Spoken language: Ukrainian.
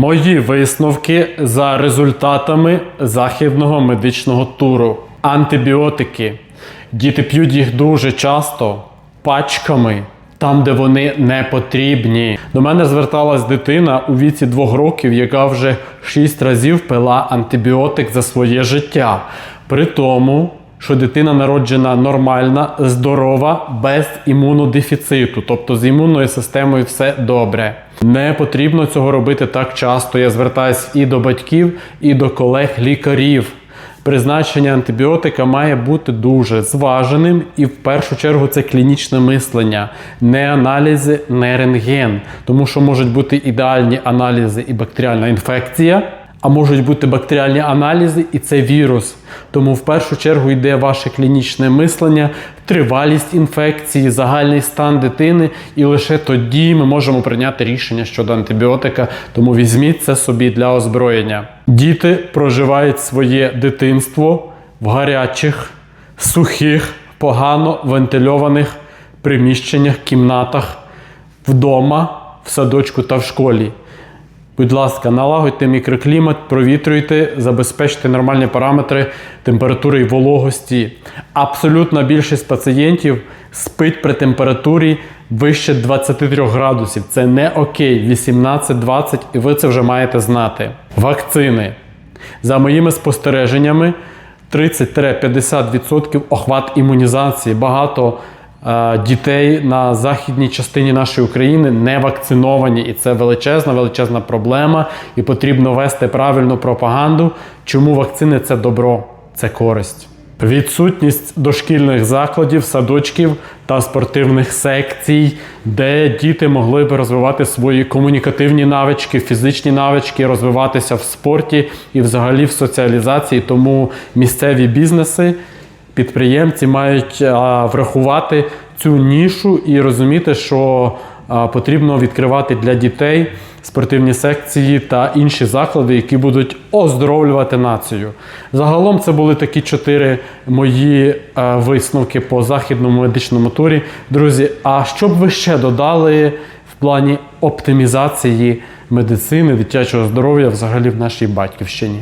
Мої висновки за результатами західного медичного туру. Антибіотики. Діти п'ють їх дуже часто, пачками, там, де вони не потрібні. До мене зверталась дитина у віці двох років, яка вже шість разів пила антибіотик за своє життя. При тому, що дитина народжена нормальна, здорова, без імунодефіциту, тобто з імунною системою все добре. Не потрібно цього робити так часто. Я звертаюсь і до батьків, і до колег-лікарів. Призначення антибіотика має бути дуже зваженим, і в першу чергу це клінічне мислення, не аналізи, не рентген, тому що можуть бути ідеальні аналізи і бактеріальна інфекція. А можуть бути бактеріальні аналізи, і це вірус. Тому в першу чергу йде ваше клінічне мислення, тривалість інфекції, загальний стан дитини, і лише тоді ми можемо прийняти рішення щодо антибіотика. Тому візьміть це собі для озброєння. Діти проживають своє дитинство в гарячих, сухих, погано вентильованих приміщеннях, кімнатах, вдома, в садочку та в школі. Будь ласка, налагодьте мікроклімат, провітрюйте, забезпечте нормальні параметри температури і вологості. Абсолютна більшість пацієнтів спить при температурі вище 23 градусів. Це не окей, 18-20, і ви це вже маєте знати. Вакцини. За моїми спостереженнями, 30-50% охват імунізації. Багато дітей на західній частині нашої України не вакциновані, і це величезна, величезна проблема. І потрібно вести правильну пропаганду. Чому вакцини це добро, це користь. Відсутність дошкільних закладів, садочків та спортивних секцій, де діти могли б розвивати свої комунікативні навички, фізичні навички, розвиватися в спорті і взагалі в соціалізації. Тому місцеві бізнеси, підприємці мають а, врахувати цю нішу і розуміти, що а, потрібно відкривати для дітей спортивні секції та інші заклади, які будуть оздоровлювати націю. Загалом це були такі чотири мої е, висновки по західному медичному турі. Друзі, а що б ви ще додали в плані оптимізації медицини, дитячого здоров'я взагалі в нашій батьківщині?